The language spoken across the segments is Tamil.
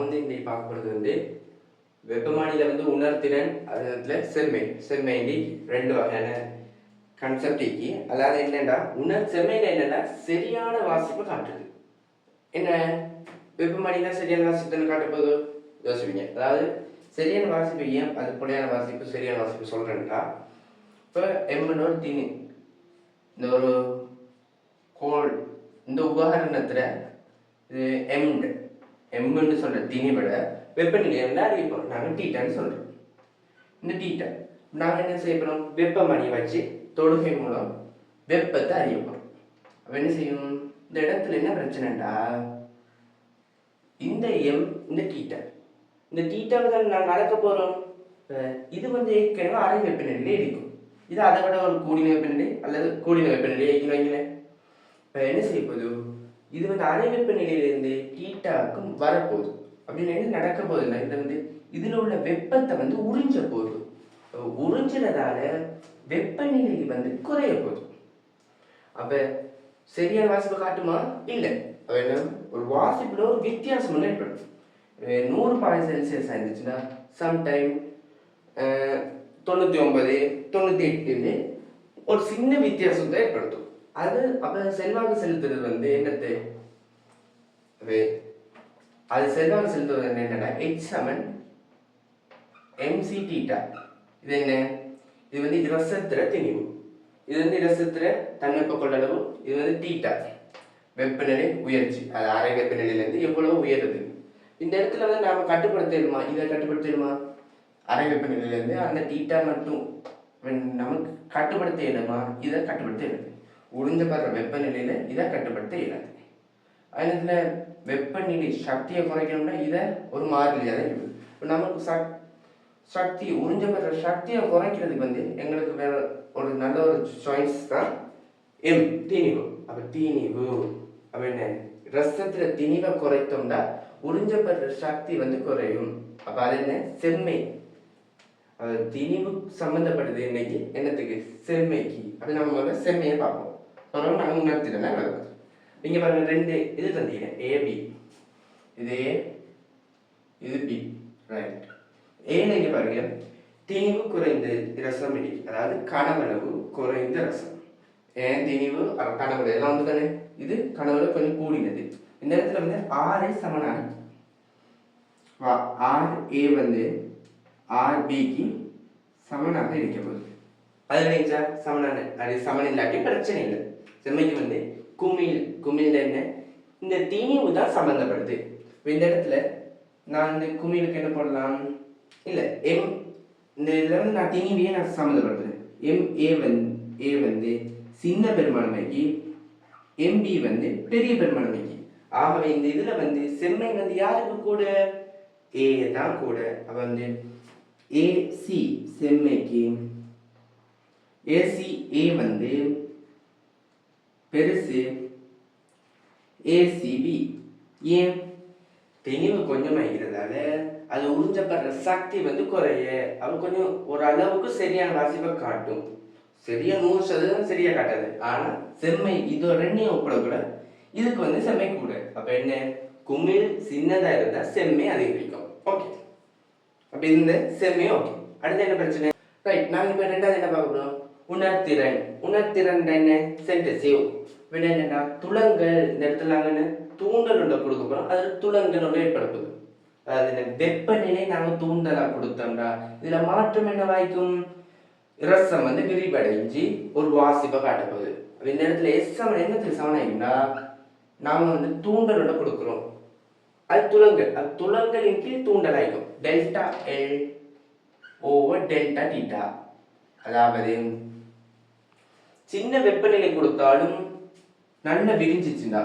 நான் வந்து இன்னைக்கு பார்க்க போகிறது வந்து வெப்பமானியில் வந்து உணர்திறன் அதில் செம்மை செம்மைண்டி ரெண்டு வகையான கன்செப்ட் இருக்கு. அதாவது என்னென்னா உணர் செம்மையில் என்னன்னா சரியான வாசிப்பு காட்டுது என்ன? வெப்பமானியில் சரியான வாசிப்பு காட்ட யோசிப்பீங்க. அதாவது சரியான வாசிப்பு ஏன் அது புலையான வாசிப்பு சரியான வாசிப்பு சொல்கிறேன்டா இப்போ எம்மன் ஒரு திணி இந்த ஒரு கோல் இந்த உபகரணத்தில் இது எம்டு எம்னு சொல்கிற திணி விட வெப்பநிலையை வந்து அறிவிப்போம் நாங்கள் டீட்டான்னு சொல்கிறோம் இந்த டீட்டா நாங்கள் என்ன செய்ய போகிறோம் வெப்பமணியை வச்சு தொடுகை மூலம் வெப்பத்தை அறிவிப்போம் அப்போ என்ன செய்யும்? இந்த இடத்துல என்ன பிரச்சனைடா இந்த எம் இந்த டீட்டா இந்த டீட்டாவை தான் நாங்கள் அளக்க போகிறோம் இது வந்து ஏற்கனவே அரை வெப்பநிலையிலே இருக்கும். இது அதை விட ஒரு கூடின வெப்பநிலை அல்லது கூடின வெப்பநிலை வைக்கணும் வைங்களேன் இப்போ என்ன செய்ய போகுது இது வந்து அரை வெப்பநிலையிலிருந்து டீட்டாவுக்கும் வரப்போகுது. அப்படின்னு என்ன நடக்க போகுதுன்னா இது வந்து இதில் உள்ள வெப்பத்தை வந்து உறிஞ்ச போகுது. உறிஞ்சினதால வெப்பநிலை வந்து குறைய போகுது. அப்ப சரியான வாசிப்பு காட்டுமா? இல்லை. என்ன? ஒரு வாசிப்புல ஒரு வித்தியாசம் ஏற்படும். நூறு பாய் செல்சியஸ் ஆயிருந்துச்சுன்னா சம்டைம் தொண்ணூற்றி ஒன்பது தொண்ணூற்றி எட்டுன்னு ஒரு சின்ன வித்தியாசத்தை ஏற்படுத்தும். அது அப்ப செல்வாக்கு செலுத்துறது வந்து என்னது? அது அது செல்வாக்கு செலுத்துவது என்னன்னா எச் செவன் எம்சி டீட்டா இது என்ன? இது வந்து இரசத்திர திணிவு. இது வந்து இரசத்திர தன்வெப்ப கொள்ளளவு இது வந்து டீட்டா வெப்பநிலை உயர்ச்சி. அது அரை வெப்பநிலையிலேருந்து எவ்வளவு உயருது இந்த இடத்துல வந்து நாம கட்டுப்படுத்திடுமா இதை கட்டுப்படுத்திடுமா அரை வெப்பநிலையிலேருந்து அந்த டீட்டா மட்டும். நமக்கு கட்டுப்படுத்திடுமா இதை கட்டுப்படுத்த உறிஞ்சப்படுற வெப்பநிலையில இதை கட்டுப்படுத்த இயலாது. அதில் வெப்பநிலை சக்தியை குறைக்கணும்னா இதை ஒரு மாறிலியாக தான் இருக்குது இப்போ நமக்கு சக் சக்தி உறிஞ்சப்படுற சக்தியை குறைக்கிறதுக்கு வந்து எங்களுக்கு வேற ஒரு நல்ல ஒரு சாய்ஸ் தான் எம் தீனிவு. அப்போ தீனிவு அப்போ என்ன? ரசத்தில் திணிவை குறைத்தோம்னா உறிஞ்சப்படுற சக்தி வந்து குறையும். அப்போ அது என்ன? செம்மை. அது திணிவு சம்மந்தப்படுது இன்னைக்கு என்னத்துக்கு? செம்மைக்கு. அப்படி நம்ம முதல்ல செம்மையை பார்ப்போம். அப்புறம் நான் உணர்த்திட்டேன்னா நடக்குது இங்கே பாருங்கள் ரெண்டு இது தந்தீங்க ஏபி இது ஏ இது பி ரைட் ஏன்னு இங்கே பாருங்க திணிவு குறைந்த ரசம் இடி. அதாவது கனவளவு குறைந்த ரசம். ஏன் திணிவு? அப்புறம் கனவு எல்லாம் வந்து தானே இது கனவுல கொஞ்சம் கூடினது. இந்த இடத்துல வந்து ஆரை சமனான. ஆர் ஏ வந்து ஆர் பிக்கு சமனாக இருக்க போகுது. அது நினைச்சா சமனான. அது சமன் இல்லாட்டி பிரச்சனை இல்லை. செம்மைக்கு வந்து குமிழ் குமிழ் என்ன? இந்த தீனிவு தான் சம்பந்தப்படுது. இந்த இடத்துல நான் இந்த குமிழுக்கு என்ன போடலாம்? இல்லை எம் இந்த இதில் வந்து நான் தீனிவையே நான் சம்மந்தப்படுத்துறேன் எம் ஏ வந்து ஏ வந்து சின்ன பெருமானமைக்கு எம்பி வந்து பெரிய பெருமானமைக்கு ஆகவே இந்த இதில் வந்து செம்மை வந்து யாருக்கு கூட? ஏ தான் கூட. அவள் வந்து ஏசி செம்மைக்கு. ஏசி ஏ வந்து பெருசு ஏசிபி ஏன்? தெளிவு கொஞ்சமாகிறதால அது உறிஞ்சப்படுற சக்தி வந்து குறைய. அவன் கொஞ்சம் ஒரு அளவுக்கு சரியான வாசிப்பை காட்டும். சரியா நூறு சதவீதம் சரியா காட்டாது. ஆனா செம்மை இது ரெண்டையும் ஒப்பிடக்கூட இதுக்கு வந்து செம்மை கூட. அப்ப என்ன? குமிழ் சின்னதா இருந்தா செம்மை அதிகரிக்கும். ஓகே அப்ப இந்த செம்மை ஓகே அடுத்து என்ன பிரச்சனை? ரைட் நாங்க இப்ப ரெண்டாவது என்ன பார்க்க போறோம்? உணர்திறன். உணர்திறன் என்ன? சென்டெசிவ் விட என்னன்னா துளங்கள். இந்த இடத்துல நாங்கள் என்ன? தூண்டல் ஒன்றை கொடுக்க போகிறோம் அது துளங்கள் ஒன்று ஏற்படுத்துது. அதாவது இந்த வெப்பநிலை நாங்கள் தூண்டலாக கொடுத்தோம்டா. இதில் மாற்றம் என்ன வாய்க்கும்? ரசம் வந்து விரிவடைஞ்சு ஒரு வாசிப்பை காட்டப்போகுது. இந்த இடத்துல எஸ் சமன் என்னத்துக்கு சமனாயிங்கன்னா நாம வந்து தூண்டலோட கொடுக்குறோம். அது துளங்கள். அது துளங்களின் கீழ் தூண்டல் delta l over delta theta அதாவது சின்ன வெப்பநிலை கொடுத்தாலும் நல்ல விரிஞ்சிச்சுண்டா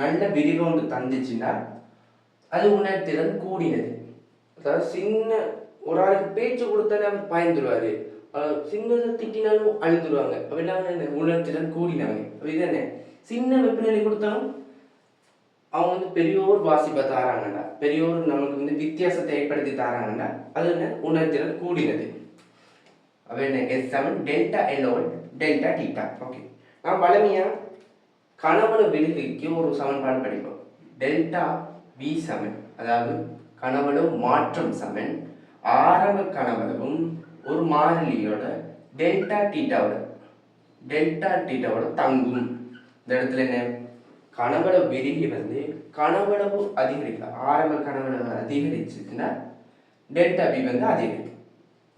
நல்ல விரிவோண்டு தந்துச்சுண்டா அது உணர்திறன் கூடினது. அதாவது சின்ன ஒரு ஆளுக்கு பேச்சு கொடுத்தாலே அவர் பயந்துருவாரு. சின்னதை திட்டினாலும் அழுந்துருவாங்க. அப்ப என்ன உணர்திறன் கூடினாங்க அப்படிதானே சின்ன வெப்பநிலை கொடுத்தாலும் அவங்க வந்து பெரியோர் வாசிப்பை தாராங்கண்டா பெரியோர் நமக்கு வந்து வித்தியாசத்தை ஏற்படுத்தி தாராங்கண்டா அது என்ன? உணர்திறன் கூடினது. அப்ப என்ன? எஸ் செவன் டெல்டா எல்லோன் டெல்டா டீட்டா ஓகே நான் பழமையா கணவன விழுகைக்கு ஒரு சமன்பாடு படிப்போம். டெல்டா வி செவன் அதாவது கனவளவு மாற்றம் சமன் ஆரம்ப கணவளவும் ஒரு மாறிலியோட டெல்டா டீட்டாவோட டெல்டா டீட்டாவோட தங்கும். இந்த இடத்துல என்ன? கனவளவு விரிகி வந்து கனவளவு அதிகரிக்கும் ஆரம்ப கனவளவு அதிகரிச்சுச்சுன்னா டெல்டா பி வந்து அதிகரிக்கும்.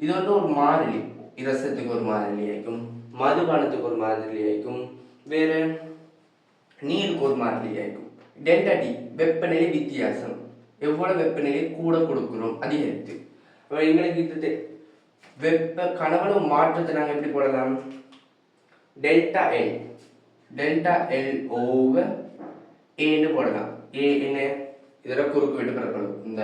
இது வந்து ஒரு மாறிலி இரசத்துக்கு ஒரு மாறிலி ஆகும் மதுபானத்துக்கு ஒரு மாதிரி ஆயிக்கும். வேறு நீருக்கு ஒரு மாதிரி ஆயிக்கும். டென்டாட்டி வெப்பநிலை வித்தியாசம். எவ்வளவு வெப்பநிலை கூட கொடுக்குறோம் அதிகரித்து. எங்களுக்கு இது வெப்ப கணவன மாற்றத்தை நாங்கள் எப்படி போடலாம்? Delta l. Delta l over ஏன்னு போடலாம். ஏ என்ன? இதில் குறுக்கு விட்டு பெறப்படும். இந்த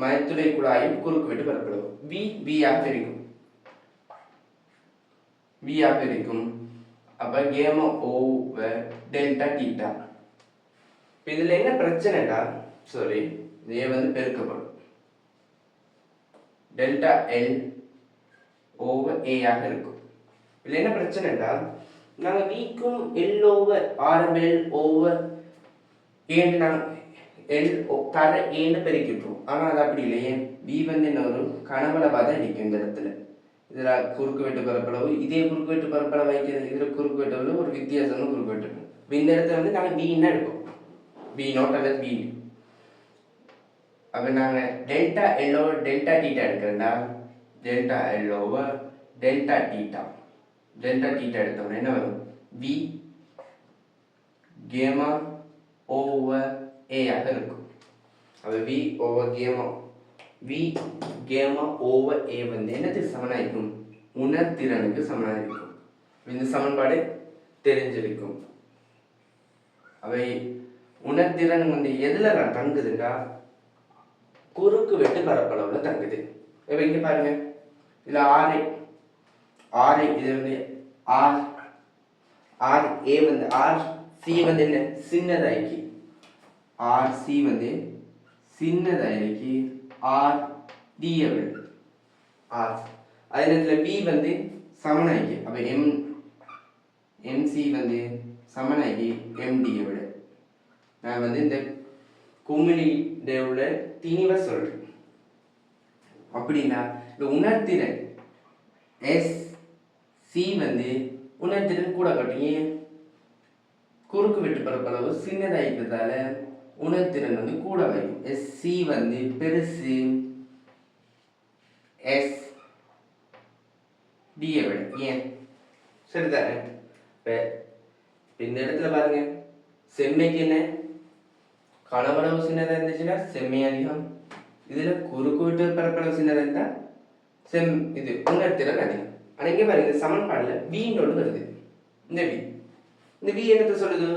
மயத்துறை குழாயும் குறுக்கு விட்டு பெறப்படும். பி பி ஆக இருக்கும் வி ஆக இருக்கும் அப்போ கேம ஓவர் டெல்டா டீட்டா இப்போ இதில் என்ன பிரச்சனைடா சாரி ஏ வந்து பெருக்கப்படும் டெல்டா எல் ஓவர் ஏ ஆக இருக்கும் இதில் என்ன பிரச்சனைடா நாங்கள் விக்கும் எல் ஓவர் ஆரம்ப எல் ஓவர் ஏன்னு நாங்கள் எல் தர ஏன்னு பெருக்கிட்டோம் ஆனால் அது அப்படி இல்லையே வி வந்து என்ன ஒரு கனவளவாக தான் இருக்கும் இந்த இடத்துல இதில் குறுக்கு வெட்டு பரப்பளவு இதே குறுக்கு வெட்டு பரப்பளவு வைக்கிறது இதில் குறுக்கு வெட்டு ஒரு வித்தியாசம் குறுக்கு வெட்டு இப்ப இந்த இடத்துல வந்து நாங்கள் பின்னு எடுப்போம். பி நோட் அல்லது பி அப்போ நாங்கள் டெல்டா எல்லோ டெல்டா டீட்டா எடுக்கிறோம்னா டெல்டா எல்லோவை டெல்டா டீட்டா டெல்டா டீட்டா எடுத்தோம்னா என்ன வரும்? வி கேமா ஓவர் ஏ ஆக இருக்கும். அப்போ v over gamma v gamma over a வந்து என்னத்துக்கு சமனாயிருக்கும்? உணர்திறனுக்கு சமனாயிருக்கும். இந்த சமன்பாடு தெரிஞ்சிருக்கும். அவை உணர்திறன் வந்து எதுல நான் குறுக்கு வெட்டு பரப்பளவுல தங்குது. இப்ப இங்க பாருங்க. இதுல ஆறு ஆறு இது வந்து ஆர் ஆர் ஏ வந்து ஆர் சி வந்து என்ன? சின்னதாக்கி. ஆர் சி வந்து சின்னதாக்கி. R D R. அதே நேரத்தில் பி வந்து சமனாக்கி அப்போ எம் எம்சி வந்து சமனாகி எம்டியை விட நான் வந்து இந்த குமிழி உள்ள திணிவை சொல்கிறேன் அப்படின்னா இந்த உணர்த்திறன் எஸ் சி வந்து உணர்த்திறன் கூட காட்டும். ஏன்? குறுக்கு வெட்டு பரப்பளவு சின்னதாயிட்டதால உணர்திறன் வந்து கூட வைக்கும். எஸ் சி வந்து பெருசு எஸ் டியை விட ஏன்? சரிதானே? இப்போ இந்த இடத்துல பாருங்க. செம்மைக்கு என்ன? கணவரவு சின்னதாக இருந்துச்சுன்னா செம்மை அதிகம். இதில் குறுக்கு வெட்டு பரப்பளவு சின்னதாக இருந்தால் செம் இது உணர்திறன் அதிகம். ஆனால் இங்கே பாருங்க இந்த சமன்பாடுல வீண் ஒன்று வருது. இந்த வி இந்த வி என்னத்தை சொல்லுது?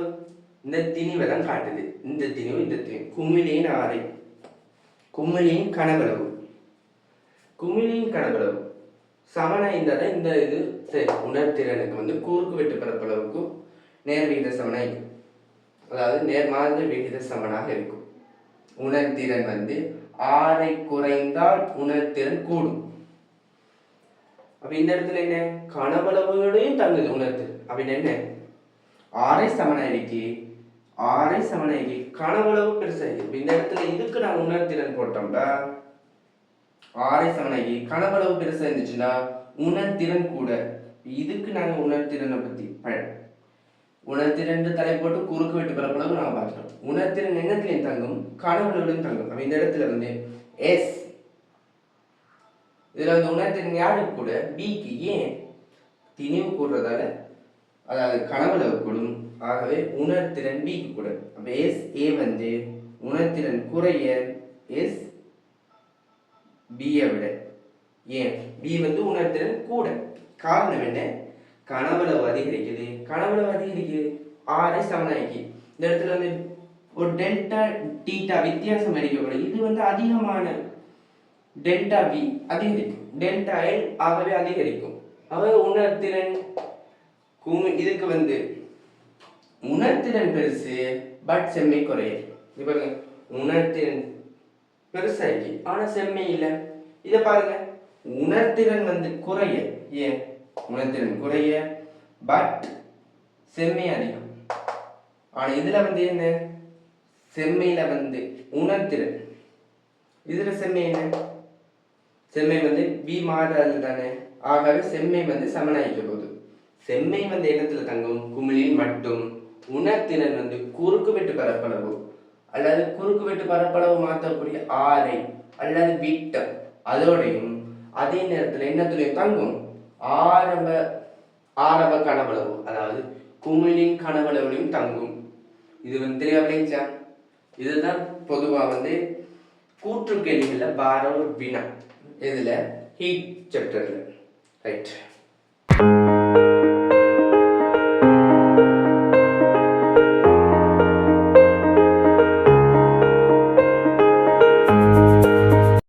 இந்த திணிவை தான் காட்டுது. இந்த திணிவு இந்த திணிவு குமிழியின் ஆறை குமிழியின் கனவளவு குமிழியின் கனவளவு சமனா இருந்தால் இந்த இது சரி உணர்திறனுக்கு வந்து குறுக்கு வெட்டு பரப்பளவுக்கு நேர் விகித சமனாய் அதாவது நேர்மாத விகித சமனாக இருக்கும். உணர்திறன் வந்து ஆறை குறைந்தால் உணர்திறன் கூடும். அப்ப இந்த இடத்துல என்ன? கனவளவுகளையும் தங்குது உணர்திறன். அப்படின்னு என்ன? ஆறை சமனாயிருக்கு ஆறை சமனாயிருக்கு கனவளவு பெருசாயிருக்கு இந்த இடத்துல இதுக்கு நான் உணர்திறன் போட்டோம்டா. ஆறை சமனாகி கனவளவு பெருசா இருந்துச்சுன்னா உணர்திறன் கூட. இதுக்கு நாங்கள் உணர்திறனை பத்தி ப- உணர்திறன் தலை போட்டு குறுக்கு வெட்டு பரப்பளவு நாங்கள் பார்த்தோம் உணர்திறன் எண்ணத்திலையும் தங்கும் கனவளவுலையும் தங்கும். அப்ப இந்த இடத்துல வந்து எஸ் இதுல வந்து உணர்திறன் யாருக்கு கூட? பிக்கு ஏன்? திணிவு கூடுறதால அதாவது கனவளவு கூடும் ஆகவே உணர்திறன் பிக்கு கூட அப்ப எஸ் ஏ வந்து உணர்திறன் குறைய எஸ் பியை விட. ஏன்? பி வந்து உணர்திறன் கூட. காரணம் என்ன? கனவளவு அதிகரிக்குது. கனவுளவு அதிகரிக்குது. ஆறு சமனாக்கி இந்த இடத்துல வந்து ஒரு டெல்டா டீட்டா வித்தியாசம் அடிக்கப்படும் இது வந்து அதிகமான டெல்டா வி அதிகரிக்கும். டெல்டா எல் ஆகவே அதிகரிக்கும். ஆகவே உணர்திறன் குமி இதுக்கு வந்து உணர்திறன் பெருசு பட் செம்மை குறையும் இது பாருங்க. உணர்திறன் பெருசாகி ஆனா செம்மை இல்லை. இதை பாருங்க. உணர்திறன் வந்து குறைய ஏன்? உணர்திறன் குறைய பட் செம்மை அதிகம். ஆனா இதுல வந்து என்ன? செம்மையில வந்து உணர்திறன். இதுல செம்மை என்ன? செம்மை வந்து வி மாறாது தானே ஆகவே செம்மை வந்து சமனாயிக்க போகுது. செம்மை வந்து இடத்துல தங்கும்? குமிழின் வட்டும். உணர்திறன் வந்து குறுக்கு வெட்டு பரப்பளவு. அல்லது குறுக்கு வெட்டு பரப்பளவு மாற்றக்கூடிய ஆரை அல்லது விட்டம். அதோடையும் அதே நேரத்தில் என்னத்துலையும் தங்கும்? ஆரம்ப ஆரம்ப கனவளவு. அதாவது குமிழின் கனவளவுலையும் தங்கும். இது வந்து தெளிவா இதுதான் பொதுவாக வந்து கூற்று கேள்விகளில் பார ஒரு வினா. இதில் ஹீட் சாப்டர்ல ரைட்